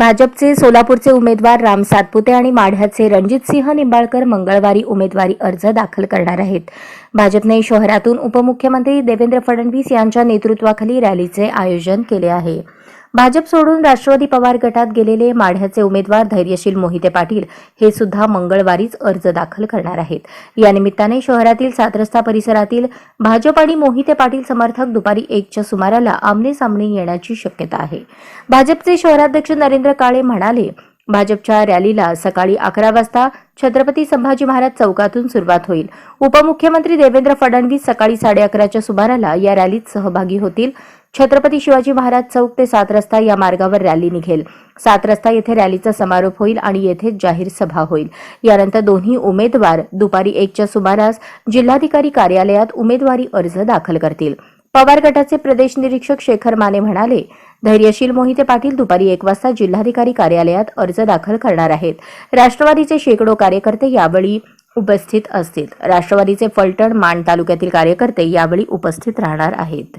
भाजपचे सोलापूरचे उमेदवार राम सातपुते आणि माढ्याचे रणजितसिंह निंबाळकर मंगळवारी उमेदवारी अर्ज दाखल करणार आहेत. भाजपने शहरातून उपमुख्यमंत्री देवेंद्र फडणवीस यांच्या नेतृत्वाखाली रॅलीचे आयोजन केले आहे. भाजप सोडून राष्ट्रवादी पवार गटात गेलेले माढ्याचे उमेदवार धैर्यशील मोहिते पाटील हे सुद्धा मंगळवारीच अर्ज दाखल करणार आहेत. या निमित्ताने शहरातील सात रस्ता परिसरातील भाजप आणि मोहिते पाटील समर्थक दुपारी एकच्या सुमाराला आमने सामने येण्याची शक्यता आहे. भाजपचे शहराध्यक्ष नरेंद्र काळे म्हणाले भाजपच्या रॅलीला सकाळी अकरा वाजता छत्रपती संभाजी महाराज चौकातून सुरुवात होईल. उपमुख्यमंत्री देवेंद्र फडणवीस सकाळी साडे अकराच्या सुमाराला या रॅलीत सहभागी होतील. छत्रपती शिवाजी महाराज चौक ते सात रस्ता या मार्गावर रॅली निघेल. सात रस्ता येथे रॅलीचा समारोप होईल आणि येथे जाहीर सभा होईल. यानंतर दोन्ही उमेदवार दुपारी एकच्या सुमारास जिल्हाधिकारी कार्यालयात उमेदवारी अर्ज दाखल करतील. पवार गटाचे प्रदेश निरीक्षक शेखर माने म्हणाले धैर्यशील मोहिते पाटील दुपारी एक वाजता जिल्हाधिकारी कार्यालयात अर्ज दाखल करणार आहेत. राष्ट्रवादीचे शेकडो कार्यकर्ते यावेळी उपस्थित असतील. राष्ट्रवादीचे फलटण माण तालुक्यातील कार्यकर्ते यावेळी उपस्थित राहणार आहेत.